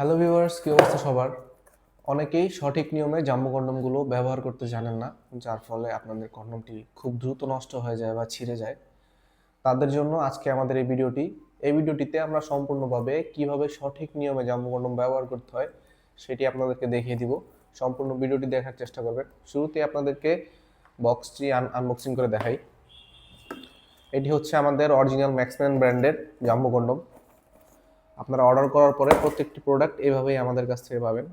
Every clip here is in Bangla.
হ্যালো ভিউয়ার্স কী অবস্থা সবার? অনেকেই সঠিক নিয়মে জাম্বু কন্ডমগুলো ব্যবহার করতে জানেন না, যার ফলে আপনাদের কন্ডমটি খুব দ্রুত নষ্ট হয়ে যায় বা ছিঁড়ে যায়। তাদের জন্য আজকে আমাদের এই ভিডিওটি। এই ভিডিওটিতে আমরা সম্পূর্ণভাবে কীভাবে সঠিক নিয়মে জাম্বু কন্ডম ব্যবহার করতে হয়, সেটি আপনাদেরকে দেখিয়ে দিব। সম্পূর্ণ ভিডিওটি দেখার চেষ্টা করবেন। শুরুতে আপনাদেরকে বক্সটি আনবক্সিং করে দেখাই। এটি হচ্ছে আমাদের অরিজিনাল ম্যাক্সম্যান ব্র্যান্ডের জাম্বু কন্ডম। আপনারা অর্ডার করার পরে প্রত্যেকটি প্রোডাক্ট এভাবেই আমাদের কাছ থেকে পাবেন।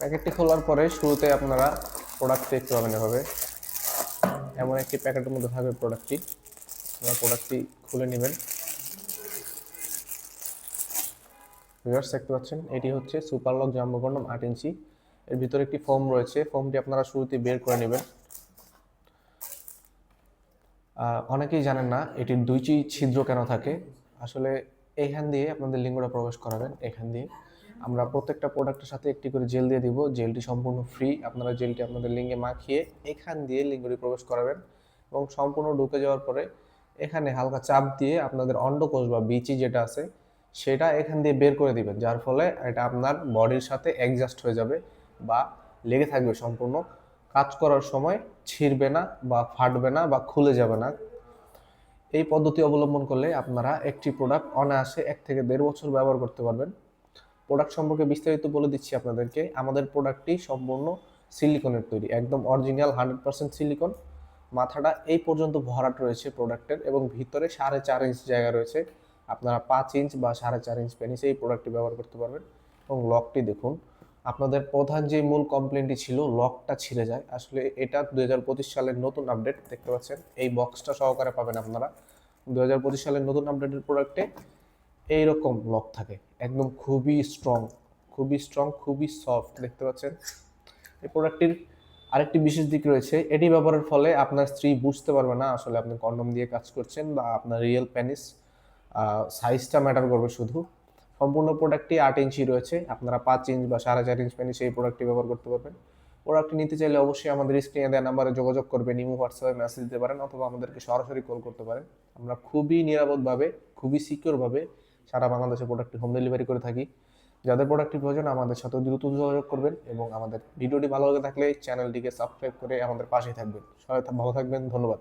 প্যাকেটটি খোলার পরে শুরুতে আপনারা প্রোডাক্ট দেখতে পাবেন এভাবে। এমন একটি প্যাকেটের মধ্যে থাকবে প্রোডাক্টটি আপনারা প্রোডাক্টটি খুলে নেবেন। ভিউয়ার্স দেখতে পাচ্ছেন। এটি হচ্ছে সুপার লক জাম্বো আট ইঞ্চি। এর ভিতরে একটি ফোম রয়েছে। ফোমটি আপনারা শুরুতে বের করে নেবেন। অনেকেই জানেন না এটির দুইটি ছিদ্র কেন থাকে। আসলে এইখান দিয়ে আপনাদের লিঙ্গটা প্রবেশ করাবেন এখান দিয়ে। আমরা প্রত্যেকটা প্রোডাক্টের সাথে একটি করে জেল দিয়ে দিব। জেলটি সম্পূর্ণ ফ্রি আপনারা জেলটি আপনাদের লিঙ্গে মাখিয়ে এখান দিয়ে লিঙ্গটি প্রবেশ করাবেন এবং সম্পূর্ণ ঢুকে যাওয়ার পরে এখানে হালকা চাপ দিয়ে আপনাদের অন্ডকোষ বা বিচি যেটা আছে সেটা এখান দিয়ে বের করে দিবেন, যার ফলে এটা আপনার বডির সাথে অ্যাডজাস্ট হয়ে যাবে বা লেগে থাকবে সম্পূর্ণ। কাজ করার সময় ছিঁড়বে না বা ফাটবে না বা খুলে যাবে না। এই পদ্ধতি অবলম্বন করলে আপনারা একটি প্রোডাক্ট অনায়াসে এক থেকে দেড় বছর ব্যবহার করতে পারবেন। প্রোডাক্ট সম্পর্কে বিস্তারিত বলে দিচ্ছি আপনাদেরকে। আমাদের প্রোডাক্টটি সম্পূর্ণ সিলিকনের তৈরি, একদম অরিজিনাল হান্ড্রেড পার্সেন্ট সিলিকন মাথাটা এই পর্যন্ত ভরাট রয়েছে প্রোডাক্টের এবং ভিতরে সাড়ে চার ইঞ্চ জায়গা রয়েছে। আপনারা পাঁচ ইঞ্চ বা সাড়ে চার ইঞ্চ পেনিসে এই প্রোডাক্টটি ব্যবহার করতে পারবেন এবং লকটি দেখুন। আপনাদের প্রধান যে মূল কমপ্লেনটি ছিল লকটা ছিঁড়ে যায়। আসলে এটা দুই হাজার পঁচিশ সালের নতুন আপডেট দেখতে পাচ্ছেন? এই বক্সটা সহকারে পাবেন আপনারা। দুই হাজার পঁচিশ সালের নতুন আপডেটের প্রোডাক্টে এইরকম লক থাকে। একদম খুবই স্ট্রং খুবই স্ট্রং খুবই সফট দেখতে পাচ্ছেন? এই প্রোডাক্টটির আরেকটি বিশেষ দিক রয়েছে, এটি ব্যবহারের ফলে আপনার স্ত্রী বুঝতে পারবে না আসলে আপনি কন্ডম দিয়ে কাজ করছেন বা আপনার রিয়েল প্যানিস সাইজটা ম্যাটার করবে শুধু। সম্পূর্ণ প্রোডাক্টটি আট ইঞ্চি রয়েছে। আপনারা পাঁচ ইঞ্চ বা সাড়ে চার ইঞ্চ প্যানিস এই প্রোডাক্টটি ব্যবহার করতে পারবেন। প্রোডাক্টটি নিতে চাইলে অবশ্যই আমাদের স্ক্রিনে দেওয়া নাম্বারে যোগাযোগ করবেন, ইমো হোয়াটসঅ্যাপে মেসেজ দিতে পারেন অথবা আমাদেরকে সরাসরি কল করতে পারেন। আমরা খুবই নিরাপদভাবে, খুবই সিকিউরভাবে সারা বাংলাদেশে প্রোডাক্টটি হোম ডেলিভারি করে থাকি। যাদের প্রোডাক্টটি প্রয়োজন, আমাদের সাথে দ্রুত যোগাযোগ করবেন এবং আমাদের ভিডিওটি ভালো লাগে থাকলে চ্যানেলটিকে সাবস্ক্রাইব করে আমাদের পাশেই থাকবেন। সবাই ভালো থাকবেন, ধন্যবাদ।